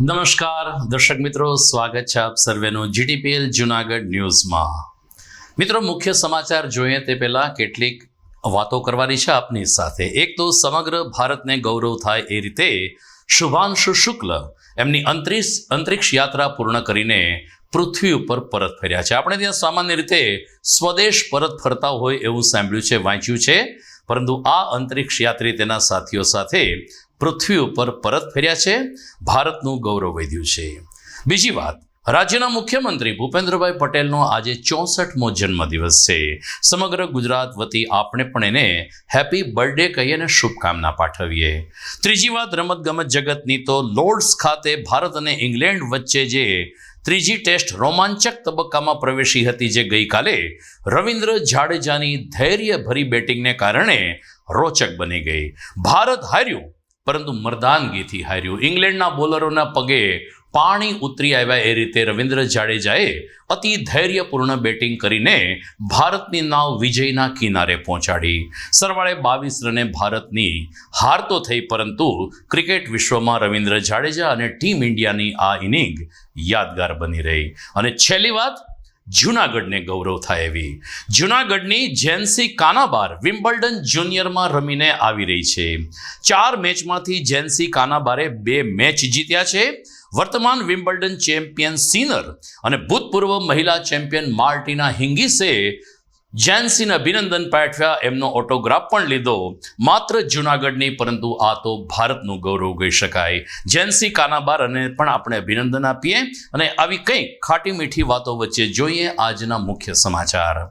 નમસ્કાર, દર્શક મિત્રો, સ્વાગત છે આપ સર્વેનું જીટીપીએલ જુનાગઢ ન્યૂઝમાં. મિત્રો, મુખ્ય સમાચાર જોઈએ તે પહેલાં કેટલીક વાતો કરવાની છે આપની સાથે. એક તો સમગ્ર ભારતને ગૌરવ થાય એ રીતે શુભાંશુ શુક્લ એમની અંતરિક્ષ અંતરિક્ષ યાત્રા પૂર્ણ કરીને પૃથ્વી ઉપર પરત ફર્યા છે. આપણે ત્યાં સામાન્ય રીતે સ્વદેશ પરત ફરતા હોય એવું સાંભળ્યું છે, વાંચ્યું છે. પરંતુ આ અંતરિક્ષ યાત્રી તેના સાથીઓ સાથે પૃથ્વી ઉપર પરત ફર્યા છે. ભારતનું ગૌરવ વધ્યું છે. બીજી વાત, રાજ્યના મુખ્યમંત્રી ભૂપેન્દ્રભાઈ પટેલનો આજે ચોસઠમો જન્મદિવસ છે. સમગ્ર ગુજરાત વતી આપણે પણ એને હેપી બર્થડે કહીએ અને શુભકામના પાઠવીએ. ત્રીજી વાત, રમતગમત જગતની તો લોર્ડ્સ ખાતે ભારત અને ઇંગ્લેન્ડ વચ્ચે જે ત્રીજી ટેસ્ટ રોમાંચક તબક્કામાં પ્રવેશી હતી જે ગઈકાલે રવિન્દ્ર જાડેજાની ધૈર્યભરી બેટિંગને કારણે રોચક બની ગઈ. ભારત હાર્યું પરંતુ મર્દાનગીથી હાર્યું. ઇંગ્લેન્ડના બોલરોના પગે પાણી ઉતરી આવ્યા એ રીતે રવિન્દ્ર જાડેજાએ અતિ ધૈર્યપૂર્ણ બેટિંગ કરીને ભારતની નાવ વિજયના કિનારે પહોંચાડી. સરવાળે બાવીસ રને ભારતની હાર તો થઈ, પરંતુ ક્રિકેટ વિશ્વમાં રવિન્દ્ર જાડેજા અને ટીમ ઇન્ડિયાની આ ઇનિંગ યાદગાર બની રહી. અને છેલ્લી વાત જૂનાગઢને ગૌરવ થાય એવી. જૂનાગઢની જેન્સી કાનાબાર વિમ્બલ્ડન જુનિયરમાં રમીને આવી રહી છે. ચાર મેચમાંથી જેન્સી કાનાબારે બે મેચ જીત્યા છે. વર્તમાન વિમ્બલ્ડન ચેમ્પિયન સિનર અને ભૂતપૂર્વ મહિલા ચેમ્પિયન માર્ટિના હિંગીસે જેન્સીને અભિનંદન પાઠવ્યા, એમનો ઓટોગ્રાફ પણ લીધો. માત્ર જૂનાગઢની, પરંતુ આ તો ભારતનું ગૌરવ કહી શકાય. જેન્સી કાનાબારને પણ આપણે અભિનંદન આપીએ. અને આવી કંઈક ખાટી મીઠી વાતો વચ્ચે જોઈએ આજના મુખ્ય સમાચાર.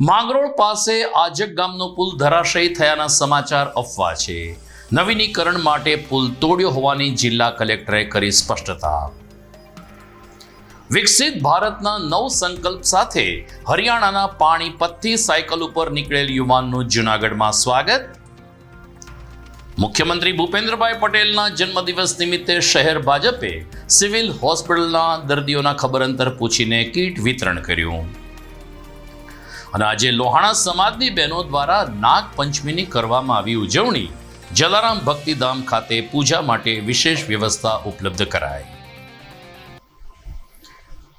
માંગરોળ પાસે આજક ગામનો પુલ ધરાશયી થયાના સમાચાર અફવા છે. નવીનીકરણ માટે પુલ તોડ્યો હોવાની જિલ્લા કલેક્ટરે કરી સ્પષ્ટતા. વિકસિત ભારતના નવ સંકલ્પ સાથે હરિયાણાના પાણીપતથી સાયકલ ઉપર નીકળેલ યુવાનનું જૂનાગઢમાં સ્વાગત. મુખ્યમંત્રી ભૂપેન્દ્રભાઈ પટેલના જન્મદિવસ નિમિત્તે શહેર ભાજપે સિવિલ હોસ્પિટલના દર્દીઓના ખબર અંતર પૂછીને કીટ વિતરણ કર્યું. અને આજે લોહાણા સમાજની બહેનો દ્વારા નાગ પંચમીની કરવામાં આવી ઉજવણી જલારામ ભક્તિધામ ખાતે પૂજા માટે વિશેષ વ્યવસ્થા ઉપલબ્ધ કરાઈ.